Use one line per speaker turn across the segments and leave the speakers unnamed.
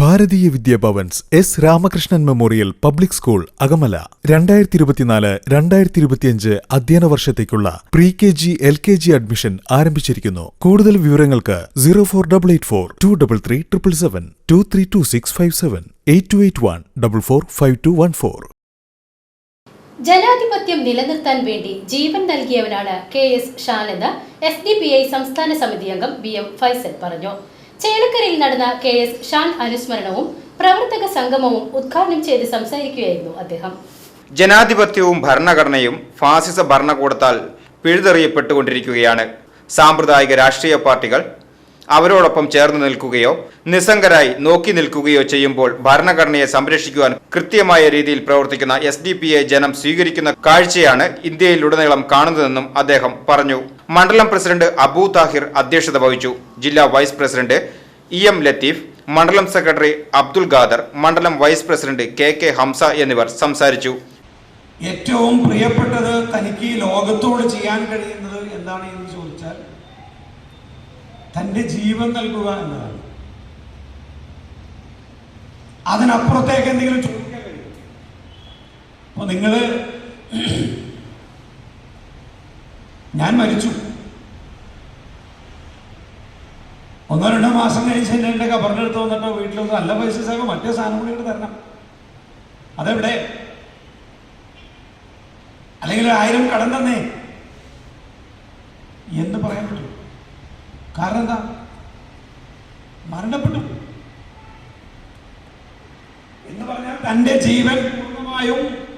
Bharatiya Vidya Bhavan's S Ramakrishnan memorial public school Akamala. രണ്ടായിരത്തി ഇരുപത്തിനാല് രണ്ടായിരത്തി ഇരുപത്തിയഞ്ച് അധ്യയന വർഷത്തേക്കുള്ള pre K G L K G admission ആരംഭിച്ചിരിക്കുന്നു. കൂടുതൽ വിവരങ്ങൾക്ക് zero four double eight four two double three triple seven two three two six five seven eight two eight one double four five two one four.
ജനാധിപത്യം നിലനിർത്താൻ വേണ്ടി ജീവൻ നൽകിയവനാണ് K S Shan S D P I സംസ്ഥാന സമിതി അംഗം B M Faisal പറഞ്ഞു. ചേലക്കരയിൽ നടന്ന കെ എസ് ഷാൻ അനുസ്മരണവും പ്രവർത്തക സംഗമവും ഉദ്ഘാടനം ചെയ്ത് സംസാരിക്കുകയായിരുന്നു അദ്ദേഹം.
ജനാധിപത്യവും ഭരണഘടനയും ഫാസിസ ഭരണകൂടത്താൽ പിഴുതെറിയപ്പെട്ടുകൊണ്ടിരിക്കുകയാണ്. സാമ്പ്രദായിക രാഷ്ട്രീയ പാർട്ടികൾ അവരോടൊപ്പം ചേർന്ന് നിൽക്കുകയോ നിസ്സംഗരായി നോക്കി നിൽക്കുകയോ ചെയ്യുമ്പോൾ ഭരണഘടനയെ സംരക്ഷിക്കുവാൻ കൃത്യമായ രീതിയിൽ പ്രവർത്തിക്കുന്ന എസ് ഡി പി ജനം സ്വീകരിക്കുന്ന കാഴ്ചയാണ് ഇന്ത്യയിലുടനീളം കാണുന്നതെന്നും അദ്ദേഹം പറഞ്ഞു. മണ്ഡലം പ്രസിഡന്റ് അബൂ താഹിർ അധ്യക്ഷത വഹിച്ചു. ജില്ലാ vice president E M Latheef മണ്ഡലം സെക്രട്ടറി അബ്ദുൽ ഖാദർ മണ്ഡലം vice president K K Hamza എന്നിവർ സംസാരിച്ചു.
ഏറ്റവും പ്രിയപ്പെട്ടത് തനിക്ക് ഈ ലോകത്തോട് ചെയ്യാൻ കഴിയുന്നത് എന്താണ് എന്ന് ചോദിച്ചാൽ തന്റെ ജീവൻ നൽകുക എന്നതാണ്. അതിനപ്പുറത്തേക്ക് എന്തെങ്കിലും ചോദിക്കാൻ കഴിയും അപ്പൊ നിങ്ങൾ ഞാൻ മരിച്ചു. ഒന്നോ രണ്ടോ മാസം കഴിച്ച് എന്നെ എന്റെ കബറിനെടുത്ത് വന്നിട്ടോ വീട്ടിലൊന്നും നല്ല പൈസ സാഹോ മറ്റേ സാധനം കൂടി തരണം. അതെവിടെ? അല്ലെങ്കിൽ ആയിരം കടം തന്നേ. എന്ന് പറയാൻ കാരണം എന്താ? മരണപ്പെട്ടു. എന്ന് പറഞ്ഞാൽ തന്റെ ജീവൻ പൂർണമായും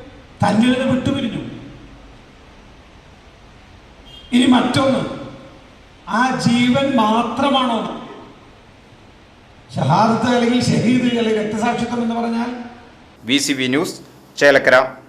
തന്നിൽ നിന്ന് വിട്ടുപിരിഞ്ഞു. ഇനി മറ്റൊന്ന്. ആ ജീവൻ മാത്രമാണോ? ഷഹാദത്ത് അല്ലെങ്കിൽ ഷഹീദ് അല്ലെങ്കിൽ രക്തസാക്ഷിത്വം എന്ന് പറഞ്ഞാൽ?
V C V news Chelakkara.